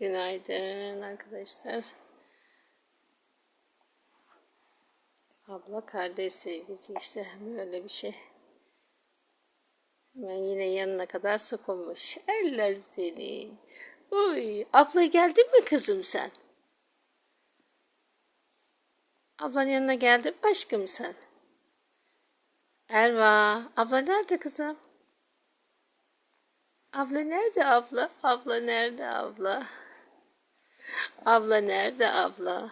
Günaydın arkadaşlar. Abla kardeş sevgisi işte böyle bir şey. Hemen yine yanına kadar sokulmuş. Allah seni. Uy, abla geldin mi kızım sen? Ablanın yanına geldin mi aşkım sen? Erva, abla nerede kızım? Abla nerede abla? Abla nerede abla? Abla nerede abla?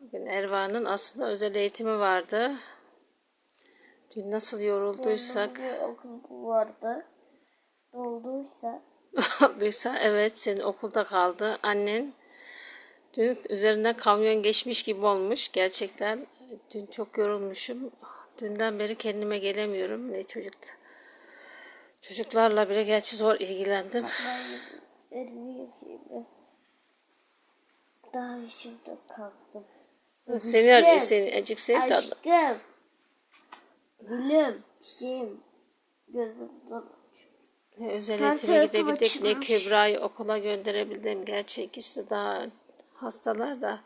Bugün Erva'nın aslında özel eğitimi vardı. Dün nasıl yorulduysak. Okul vardı. Dolduysa Olduysa evet senin okulda kaldı. Annen dün üzerinden kamyon geçmiş gibi olmuş. Gerçekten dün çok yorulmuşum. Dünden beri kendime gelemiyorum. Ne çocuk Çocuklarla bile gerçi zor ilgilendim. Daha şurada kalktım. Seni arıyor seni. Acık seni aldım. Aşkım. Gülüm. Çiçeğim. Gözüm dur. Özel eğitime gidebildik ne. Kübra'yı okula gönderebildim. Gerçi ikisi daha hastalar da.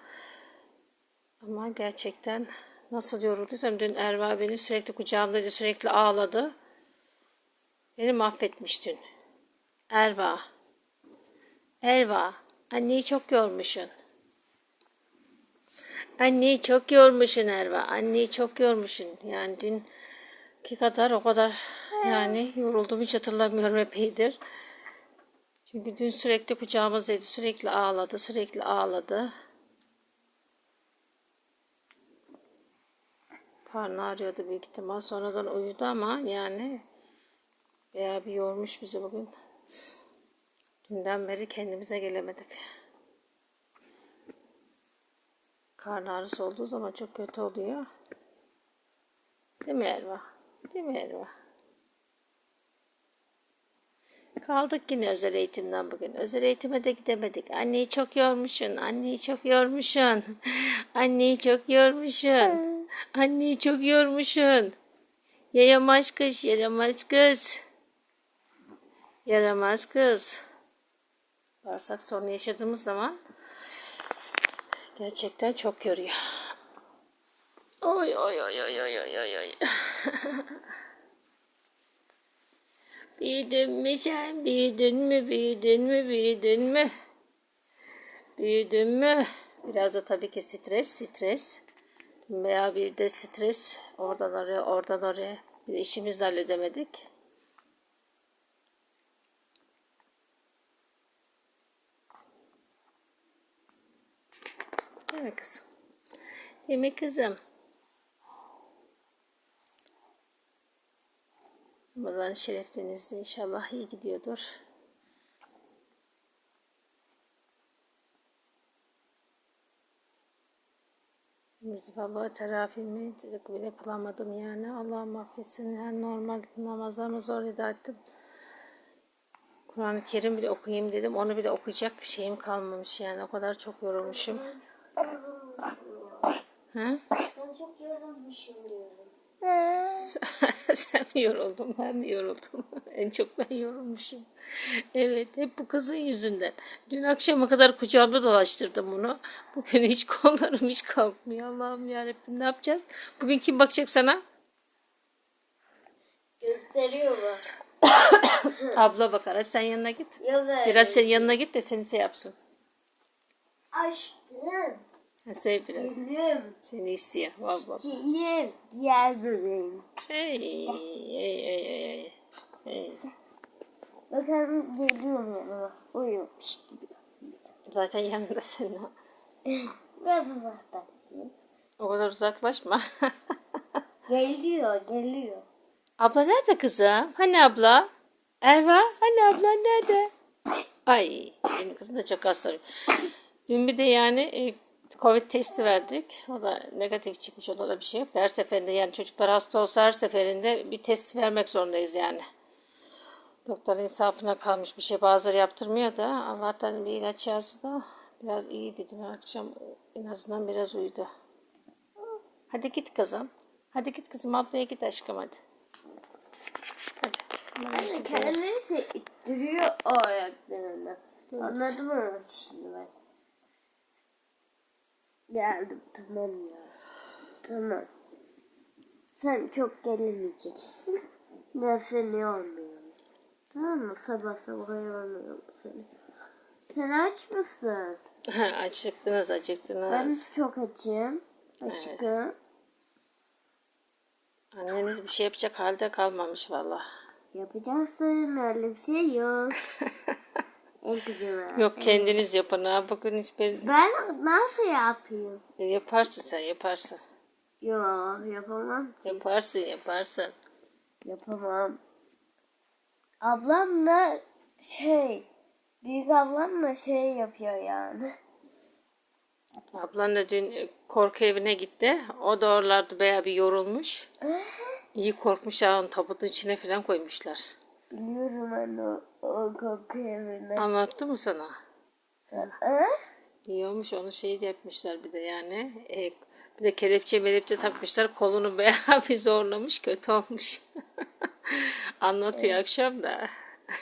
Ama gerçekten nasıl yorulduysam dün Erva beni sürekli kucağımdaydı sürekli ağladı. Beni mahvetmiş dün. Erva. Erva. Anneyi çok yormuşsun. Anneyi çok yormuşsun Erva. Anneyi çok yormuşsun. Yani dünkü kadar o kadar yani yoruldum hiç hatırlamıyorum epeydir. Çünkü dün sürekli kucağımızdaydı. Sürekli ağladı. Sürekli ağladı. Karnı ağrıyordu büyük ihtimal. Sonradan uyudu ama yani bayağı bir yormuş bizi bugün. Dünden beri kendimize gelemedik. Karın ağrısı olduğu zaman çok kötü oluyor. Değil mi Erva? Değil mi Erva? Kaldık yine özel eğitimden bugün. Özel eğitime de gidemedik. Anneyi çok yormuşsun. Anneyi çok yormuşsun. Anneyi çok yormuşsun. Anneyi çok yormuşsun. Yaramaz kız, yaramaz kız. Yaramaz kız. Bağırsak sorunu yaşadığımız zaman gerçekten çok yoruyor. Oy oy oy oy oy oy oy oy. Büyüdün mü sen? Büyüdün mü? Büyüdün mü? Büyüdün mü? Büyüdün mü? Biraz da tabii ki stres, stres. Veya bir de stres. Oradan oraya, oradan oraya. Bir işimizi de halledemedik. Değil mi kızım? Değil mi kızım? Ramazan şeref denizde inşallah iyi gidiyordur. Müzifalı terafimi bile kılamadım yani. Allah affetsin. Yani normal namazlarımı zor eda ettim. Kur'an-ı Kerim bile okuyayım dedim. Onu bile okuyacak şeyim kalmamış yani. O kadar çok yorulmuşum. Hı? Ben çok yorulmuşum diyorum. Sen mi yoruldun, ben mi yoruldum? en çok ben yorulmuşum. Evet, hep bu kızın yüzünden. Dün akşama kadar kucağımda dolaştırdım bunu. Bugün hiç kollarım hiç kalkmıyor. Allah'ım yarabbim ne yapacağız? Bugün kim bakacak sana? Gösteriyorlar. Abla bakar. Hadi sen yanına git. Biraz senin yanına git de seni şey yapsın. Aşkım. Sev biraz. Gülüm. Seni istiyor. Vallahi. Çiğim. Gel bebeğim. Hey, hey, hey, hey, hey. Bakalım geliyorum yanıma. Uyumuş gibi. Zaten yanında senin. o. Biraz uzaktan. O kadar uzaklaşma. Geliyor, geliyor. Abla nerede kızım? Hani abla? Erva? Hani abla nerede? Ay benim kızım da çok hasta. Dün bir de yani e, Covid testi verdik. O da negatif çıkmış. O da bir şey yok. Her seferinde yani çocuklar hasta olsa her seferinde bir test vermek zorundayız yani. Doktor insafına kalmış bir şey. Bazıları yaptırmıyor da Allah'tan bir ilaç yazdı da biraz iyi dedim. Akşam en azından biraz uyudu. Hadi git kızım. Hadi git kızım ablaya git aşkım hadi. Hadi. Anne kendisi ittiriyor o ayaklarını. Anladın mı şimdi ben? Geldim tamam ya. Tamam. Sen çok gelemeyeceksin. Ben seni yormuyorum. Tamam mı? Sabah sabah yormuyorum seni. Sen aç mısın? Ha, acıktınız acıktınız. Ben çok açım. Aşkım. Anneniz bir şey yapacak halde kalmamış valla. Yapacaksın öyle bir şey yok. en güzel. Yok kendiniz yapın ha. Bugün hiçbir Ben nasıl yapayım? E, yaparsın sen yaparsın. Yok yapamam. Yaparsın yaparsın. Yapamam. Ablamla şey büyük ablamla şey yapıyor yani. Ablan da dün korku evine gitti. O da oralarda bayağı bir yorulmuş. İyi korkmuş ya onu tabutun içine falan koymuşlar. Biliyorum ben o, o koku evini. Anlattı mı sana? Hı? İyi olmuş onu şey de yapmışlar bir de yani. E, bir de kelepçe melepçe takmışlar. Kolunu bayağı bir zorlamış. Kötü olmuş. Anlatıyor akşam da.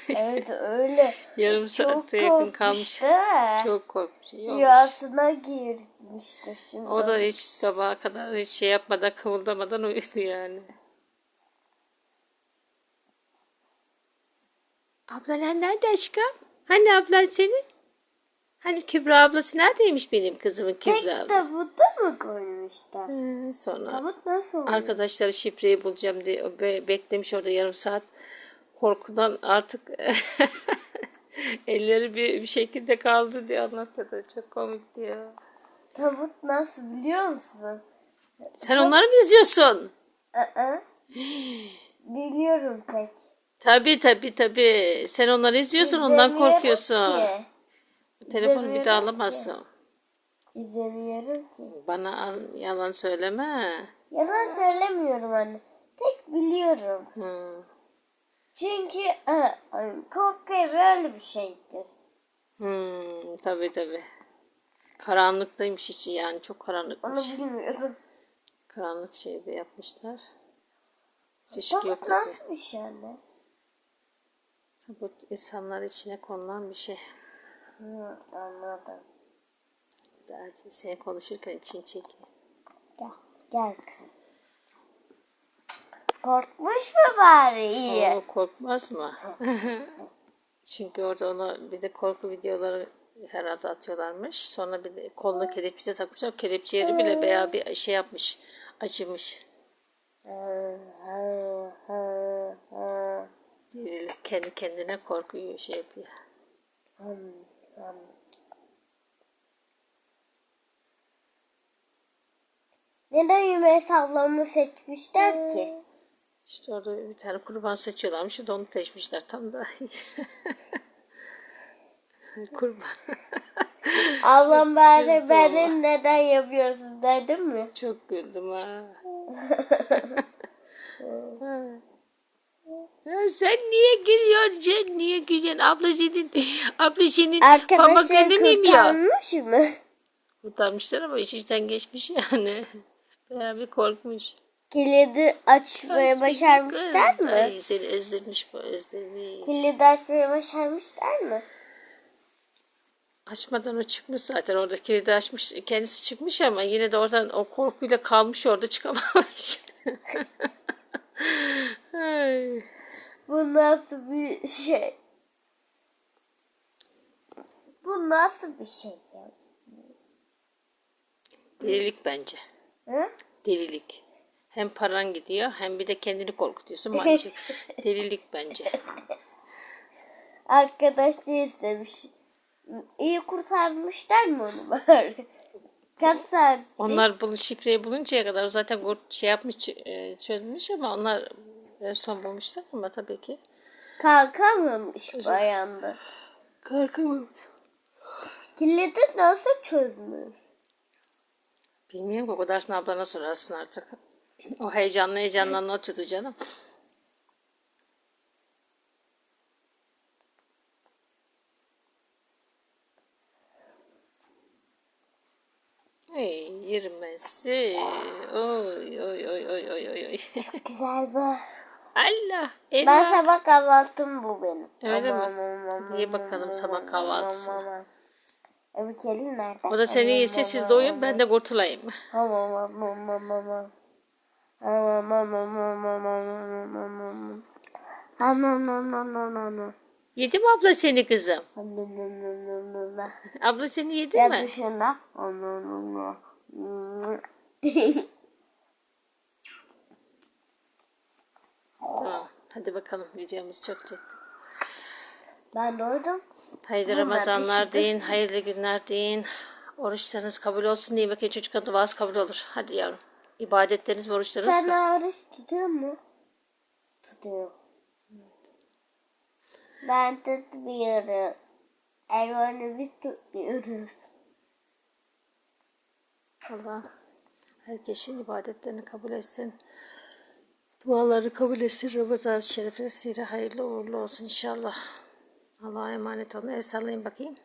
Evet öyle. Yarım Çok saate yakın kalmış. Çok korkmuş. Rüyasına girmişti şimdi. O da hiç sabaha kadar hiç şey yapmadan kımıldamadan uyudu yani. Ablalar nerede aşkım? Hani ablan senin? Hani Kübra ablası neredeymiş benim kızımın Tek Kübra ablası? tabuta mı koymuşlar? Ee, sonra Tabut nasıl oluyor? arkadaşları şifreyi bulacağım diye be- beklemiş orada yarım saat. Korkudan artık elleri bir, bir şekilde kaldı diye anlatıyordu. Çok komikti ya. Tabut nasıl biliyor musun? Sen onları mı izliyorsun? Aa. Biliyorum tek. Tabii tabii tabii. Sen onları izliyorsun ondan İzlemiyorum korkuyorsun. Ki. Telefonu bir İzlemiyorum daha ki. alamazsın. İzlemiyorum ki. Bana al- yalan söyleme. Yalan söylemiyorum anne. Tek biliyorum. Hı. Çünkü ay, korku evi öyle bir şeydir. Hmm, tabii tabii. Karanlıktaymış içi yani çok Onu karanlıkmış. bilmiyorum. Karanlık şeyde yapmışlar. Hiç ışık yok. Nasıl bir şey anne? Bu insanlar içine konulan bir şey. Hı, anladım. Daha Sen konuşurken için çekiyor. Gel. Gel kızım. Korkmuş mu bari? İyi. O korkmaz mı? Çünkü orada ona bir de korku videoları herhalde atıyorlarmış. Sonra bir de koluna kelepçe takmışlar. Kelepçe yeri bile bayağı bir şey yapmış. Acımış. Hı, hı, hı, hı. Dirilik kendi kendine korkuyor şey yapıyor. Hım, hım. Neden Yümeys ablamı seçmişler ki? İşte orada bir tane kurban seçiyorlarmış. Onu seçmişler tam da. kurban. Ablam bari beni neden yapıyorsun dedim mi? Çok güldüm ha. Sen niye gülüyorsun? Niye gülüyorsun? Abla senin, abla senin pamaklarını mı yemiyor? kurtarmış mı? Kurtarmışlar ama iş işten geçmiş yani. Bayağı bir korkmuş. Kilidi açmayı başarmışlar mı? Ay, seni ezdirmiş bu ezdirmiş. Kilidi açmayı başarmışlar mı? Açmadan o çıkmış zaten orada kilidi açmış kendisi çıkmış ama yine de oradan o korkuyla kalmış orada çıkamamış. Ay. Bu nasıl bir şey? Bu nasıl bir şey ya? Delilik bence. Hı? Delilik. Hem paran gidiyor hem bir de kendini korkutuyorsun. Maalesef delilik bence. Arkadaşı istemiş. İyi kurtarmışlar mı onu bari? Kaç saat? Onlar bunu şifreyi buluncaya kadar zaten şey yapmış e, çözmüş ama onlar son bulmuşlar ama tabii ki. Kalkamamış bu ayağında. Korkamamış. Kilidi nasıl çözmüş? Bilmiyorum o kadar ablana sorarsın artık. O heyecanlı heyecanla anlatıyordu canım. Ay yerim ben sizi. Oy oy oy oy oy oy oy. Güzel bu. Allah. Ben Elva. sabah kahvaltım bu benim. Öyle mi? Aman, aman, aman, Ye bakalım sabah aman, kahvaltısını. aman, aman. Öbür kelin nerede? O da seni yesin siz doyun ben de kurtulayım. Aman, aman, aman, aman. Aman, aman, aman, aman, aman, aman. Aman. Yedi mi abla seni kızım? Abla seni yedi Ya mi? dışında. Aman, aman, aman. Tamam. Hadi bakalım videomuz çok çekti. Ben doydum. Hayırlı ben Ramazanlar teşekkür- deyin, hayırlı günler deyin. Oruçlarınız kabul olsun diye bakın çocukların duası kabul olur. Hadi yavrum. İbadetleriniz ve oruçlarınız Sen kabul. oruç tutuyor mu? Tutuyor. Ben tutmuyorum. Ervan'ı biz tutmuyoruz. Allah herkesin ibadetlerini kabul etsin. Duaları kabul etsin. Ramazan şerifine sire hayırlı uğurlu olsun inşallah. Allah'a emanet olun. El sallayın bakayım.